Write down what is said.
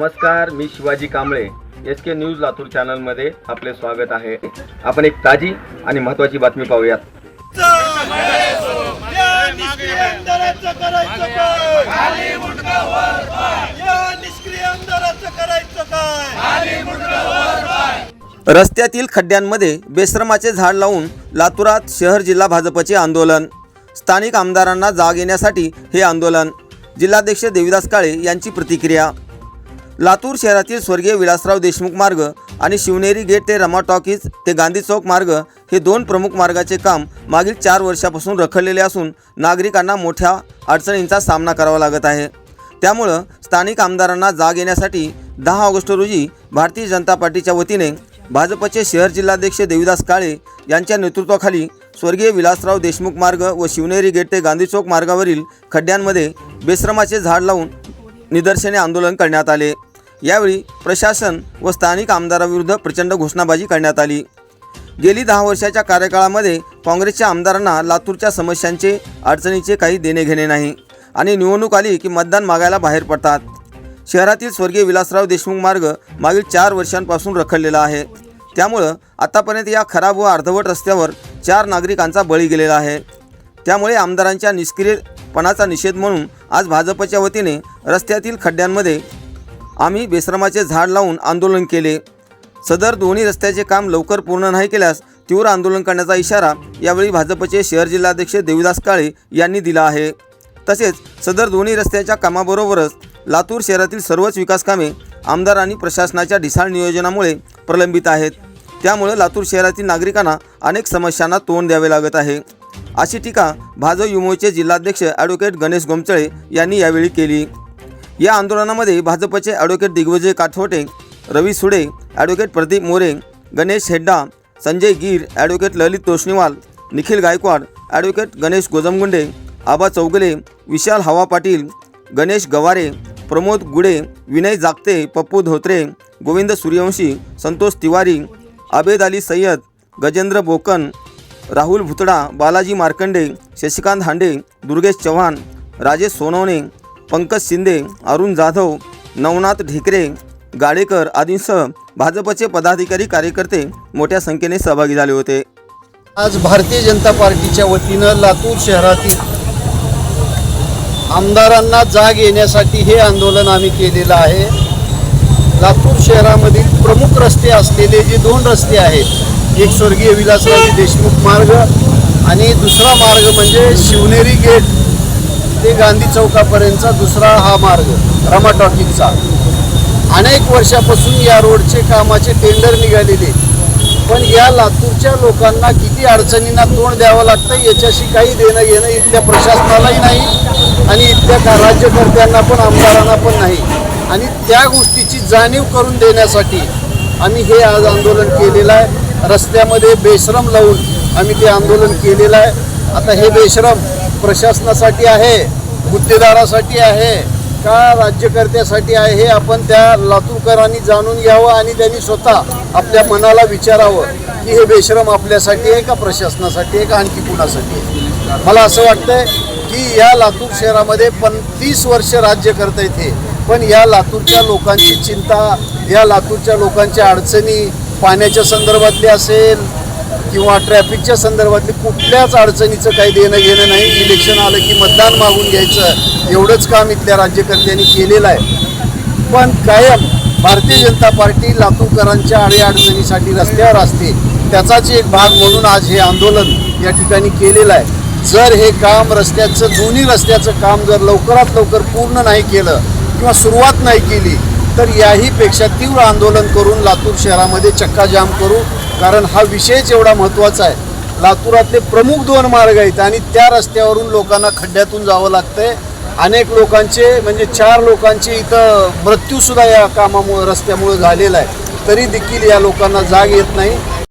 नमस्कार मी Shivaji Kamble. S K news Latur चॅनलमध्ये आपले स्वागत आहे. आपण एक ताजी आणि महत्त्वाची बातमी पाहूयात. रस्त्यातील खड्ड्यांमध्ये बेश्रमाचे झाड लावून लातूरात शहर जिल्हा भाजपचे आंदोलन. स्थानिक आमदारांना जाग येण्यासाठी हे आंदोलन. जिल्हाध्यक्ष देविदास काळे यांची प्रतिक्रिया. लातूर शहरातील स्वर्गीय विलासराव देशमुख मार्ग आणि शिवनेरी गेट ते रमा टॉकीज ते गांधी चौक मार्ग हे दोन प्रमुख मार्गाचे काम मागील चार वर्षापासून रखडलेले असून नागरिकांना मोठ्या अडचणींचा सामना करावा लागत आहे. त्यामुळं स्थानिक आमदारांना जाग येण्यासाठी दहा ऑगस्ट रोजी भारतीय जनता पार्टीच्या वतीने भाजपचे शहर जिल्हाध्यक्ष देविदास काळे यांच्या नेतृत्वाखाली स्वर्गीय विलासराव देशमुख मार्ग व शिवनेरी गेट ते गांधी चौक मार्गावरील खड्ड्यांमध्ये बेश्रमाचे झाड लावून निदर्शने आंदोलन करण्यात आले. यावेळी प्रशासन व स्थानिक आमदाराविरुद्ध प्रचंड घोषणाबाजी करण्यात आली. गेली दहा वर्षाच्या कार्यकाळामध्ये काँग्रेसच्या आमदारांना लातूरच्या समस्यांचे अडचणीचे काही देणे घेणे नाही आणि निवडणूक आली की मतदान मागायला बाहेर पडतात. शहरातील स्वर्गीय विलासराव देशमुख मार्ग मागील चार वर्षांपासून रखडलेला आहे. त्यामुळं आतापर्यंत या खराब व अर्धवट रस्त्यावर चार नागरिकांचा बळी गेलेला आहे. त्यामुळे आमदारांच्या निष्क्रियपणाचा निषेध म्हणून आज भाजपच्या वतीने रस्त्यातील खड्ड्यांमध्ये आम्ही बेश्रमाचे झाड लावून आंदोलन केले. सदर दोन्ही रस्त्याचे काम लवकर पूर्ण नाही केल्यास तीव्र आंदोलन करण्याचा इशारा यावेळी भाजपचे शहर जिल्हाध्यक्ष देवीदास काळे यांनी दिला आहे. तसेच सदर दोन्ही रस्त्याच्या कामाबरोबरच लातूर शहरातील सर्वच विकास कामे आमदार आणि प्रशासनाच्या ढिसाळ नियोजनामुळे प्रलंबित आहेत. त्यामुळे लातूर शहरातील नागरिकांना अनेक समस्यांना तोंड द्यावे लागत आहे. अशी टीका भाजप युमोचे जिल्हाध्यक्ष ॲडव्होकेट गणेश गोमचळे यांनी यावेळी केली. या आंदोलनामध्ये भाजपचे advocate Digvijay Kathwate Ravi Sude advocate Pradeep More Ganesh Hedda Sanjay Gir advocate Lalit Toshniwal Nikhil Gaikwad advocate Ganesh Gojamgunde Aba Chougale Vishal हवा पाटील गणेश गवारे प्रमोद गुडे विनय जागते पप्पू धोत्रे गोविंद सूर्यवंशी संतोष तिवारी आबेद अली सय्यद गजेंद्र बोकन राहुल भुतडा बालाजी मार्कंडे शशिकांत हांडे दुर्गेश चव्हाण राजेश सोनवणे पंकज शिंदे अरुण जाधव नवनाथ ढेकरे गाडेकर आदींसह भाजपचे पदाधिकारी कार्यकर्ते मोठ्या संख्येने सहभागी झाले होते. आज भारतीय जनता पार्टीच्या वतीनं लातूर शहरातील आमदारांना जाग येण्यासाठी हे आंदोलन आम्ही केलेलं आहे. लातूर शहरामधील प्रमुख रस्ते असलेले जे दोन रस्ते आहेत एक स्वर्गीय विलासराव देशमुख मार्ग आणि दुसरा मार्ग म्हणजे शिवनेरी गेट गांधी चौकापर्यंतचा दुसरा हा मार्ग रमा टॉकीजचा अनेक वर्षापासून या रोडचे कामाचे टेंडर निघालेले. पण या लातूरच्या लोकांना किती अडचणींना तोंड द्यावं लागतं याच्याशी काही देणं घेणं इथल्या प्रशासनालाही नाही आणि इथल्या राज्यकर्त्यांना पण आमदारांना पण नाही. आणि त्या गोष्टीची जाणीव करून देण्यासाठी आम्ही हे आज आंदोलन केलेलं आहे. रस्त्यामध्ये बेश्रम लावून आम्ही ते आंदोलन केलेलं आहे. आता हे बेश्रम प्रशासनासाठी आहे. गुत्तेदारासाठी आहे का राज्यकर्त्यासाठी आहे हे आपण त्या लातूरकरांनी जाणून घ्यावं आणि त्यांनी स्वतः आपल्या मनाला विचारावं की हे बेश्रम आपल्यासाठी आहे का प्रशासनासाठी आहे का आणखी कुणासाठी आहे? मला असं वाटतंय की या लातूर शहरामध्ये पण तीस वर्ष राज्य करता येते पण या लातूरच्या लोकांची चिंता या लातूरच्या लोकांच्या अडचणी पाण्याच्या संदर्भातली असेल किंवा ट्रॅफिकच्या संदर्भातली कुठल्याच अडचणीचं काही देणं घेणं नाही. इलेक्शन आलं की मतदान मागून घ्यायचं. एवढंच काम इथल्या राज्यकर्त्यांनी केलेलं आहे. पण कायम भारतीय जनता पार्टी लातूरकरांच्या अडीअडचणीसाठी रस्त्यावर असते. त्याचाच एक भाग म्हणून आज हे आंदोलन या ठिकाणी केलेलं आहे. जर हे काम रस्त्याचं दोन्ही रस्त्याचं काम जर लवकरात लवकर पूर्ण नाही केलं किंवा सुरुवात नाही केली तर याहीपेक्षा तीव्र आंदोलन करून लातूर शहरामध्ये चक्काजाम करू कारण हा विषयच एवढा महत्त्वाचा आहे. लातूरातले प्रमुख दोन मार्ग आहेत आणि त्या रस्त्यावरून लोकांना खड्ड्यातून जावं लागतंय. अनेक लोकांचे म्हणजे चार लोकांचे इथं मृत्यूसुद्धा या कामामुळे रस्त्यामुळे झालेला आहे. तरी देखील या लोकांना जाग येत नाही.